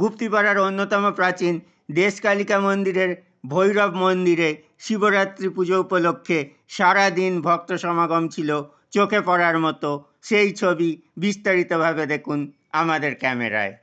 গুপ্তিপাড়ার অন্যতম প্রাচীন দেশকালিকা মন্দিরের ভৈরব মন্দিরে শিবরাত্রি পুজো উপলক্ষে সারাদিন ভক্ত সমাগম ছিল চোখে পড়ার মতো। সেই ছবি বিস্তারিতভাবে দেখুন আমাদের ক্যামেরায়।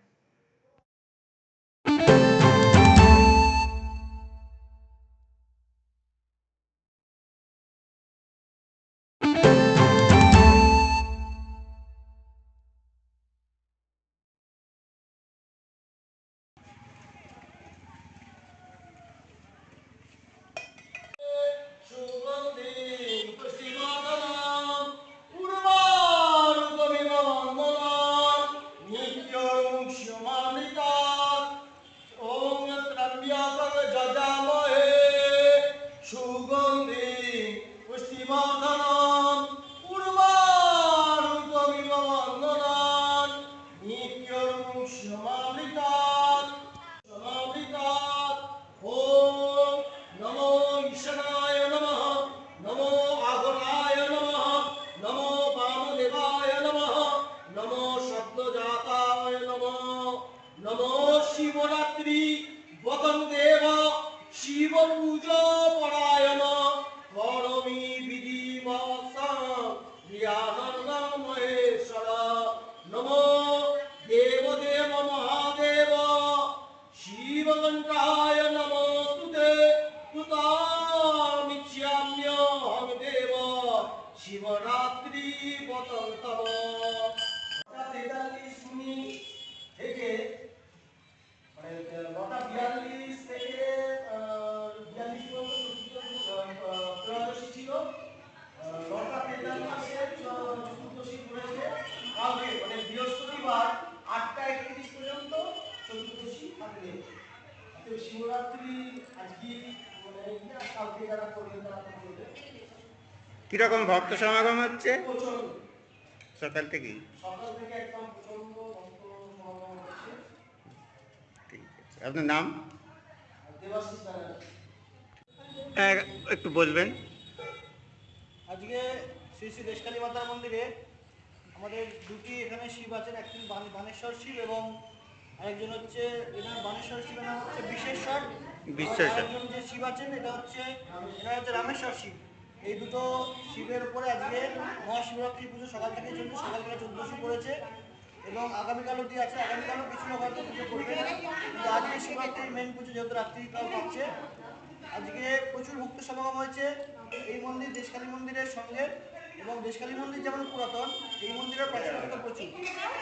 ত্রম্বকং সুগন্ধি পুষ্টিবর্ধনম পূর্বারুকমিব বন্দনম নিত্যমুক্ষ্যমামৃতাৎ সমামৃতাৎ ওম নমো ঈশানায় নমঃ, নমো আগরায় নমঃ, নমো বামদেবায় নমঃ, নমো শব্দজাতায় নমঃ, নমো শিবরাত্রি বদন দেব শিব পূজা পরায়ণ করমি বিধি প্রিয়ানন্দ মহেশ্বর নমো দেবদেব মহাদেব। শিবকণ্ঠায় নমো তুতে তুতামিচ্ছাম্যহং দেব। শিবরাত্রি বতং আটটা একত্রিশ পর্যন্ত চতুর্দশী থাকবে। শিবরাত্রি আজকে মানে কালকে যারা করবে তারা করবে। কীরকম ভক্ত সমাগম হচ্ছে? সকাল থেকে একদম প্রচণ্ড ভক্ত সমাগম হচ্ছে। ঠিক আছে। আপনার নাম? দেবাশিস হ্যাঁ, একটু বলবেন। আজকে শ্রী শ্রী দেশকালী মাতার মন্দিরে আমাদের দুটি এখানে শিব আছেন একজন বান- বানেশ্বর শিব এবং আরেকজন হচ্ছে এখানে বানেশ্বর শিবের নাম হচ্ছে বিশ্বেশ্বর। আরেকজন যে শিব আছেন এটা হচ্ছে এটা হচ্ছে রামেশ্বর শিব। এই দুটো শিবের উপরে আজকে মহাশিবরাত্রি পুজো সকাল থেকে চলছে সকালবেলা চোদ্দশী পড়েছে এবং আগামীকাল অবধি আছে আগামীকালও কিছু লোক হয়তো পুজো করবে। কিন্তু আজকে শিবরাত্রির মেন পুজো যেহেতু রাত্রিকাল পাচ্ছে আজকে প্রচুর ভক্ত সমাগম হয়েছে। এই মন্দির দেশকালী মন্দিরের সঙ্গে এবং দেশকালী মন্দির যেমন পুরাতন এই মন্দিরের প্রাচীনতা প্রচুর।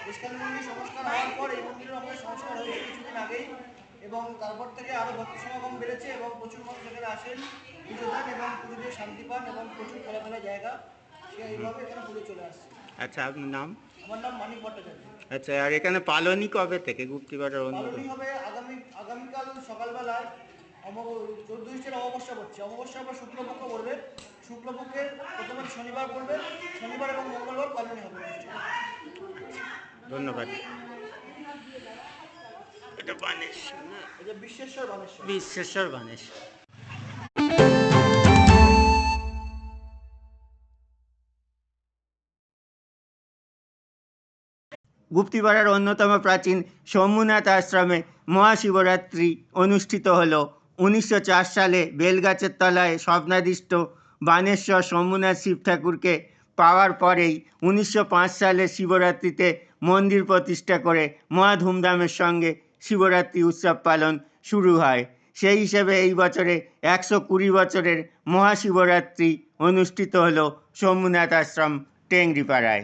দেশকালী মন্দির সংস্কার হওয়ার পর এই মন্দিরের আমাদের সংস্কার হয়েছে কিছুদিন আগেই এবং তারপর থেকে আরও ভক্ত সমাগম বেড়েছে এবং প্রচুর মানুষ এখানে আসেন পুজো দেন এবং পুজো দিয়ে শান্তি পান এবং প্রচুর খোলামেলা জায়গা। সে এইভাবে এখানে পুজো চলে আসছে। আচ্ছা আপনার নাম? আমার নাম মানিক ভট্টাচার্য। আচ্ছা আর এখানে পালনই কবে থেকে? অন্যতম পালনই হবে আগামী আগামীকাল সকালবেলায় অমব চোদ্দশীর অমাবস্যা পড়ছে। অমাবস্যার আবার শুক্লপক্ষ পড়বে। শুক্লপক্ষের প্রথমে শনিবার পড়বে শনিবার এবং মঙ্গলবার পালনই হবে। ধন্যবাদ। এটা বানেশ না? এই বিশ্বেশ্বর বানেশ্বর। বিশ্বেশ্বর বানেশ গুপ্তিপাড়ার অন্যতম প্রাচীন সোমনাথ আশ্রমে মহাশিবরাত্রি অনুষ্ঠিত হল। উনিশশো চার সালে বেলগাছের তলায় স্বপ্নাদিষ্ট বানেশ্বর সোমনাথ শিব ঠাকুরকে পাওয়ার পরেই উনিশশো পাঁচ সালে শিবরাত্রিতে মন্দির প্রতিষ্ঠা করে মহা ধুমধামের সঙ্গে শিবরাত্রি উৎসব পালন শুরু হয়। সেই হিসেবে এই বছরে একশো কুড়ি বছরের মহাশিবরাত্রি অনুষ্ঠিত হলো সোমনাথ আশ্রম, টেংরিপাড়ায়।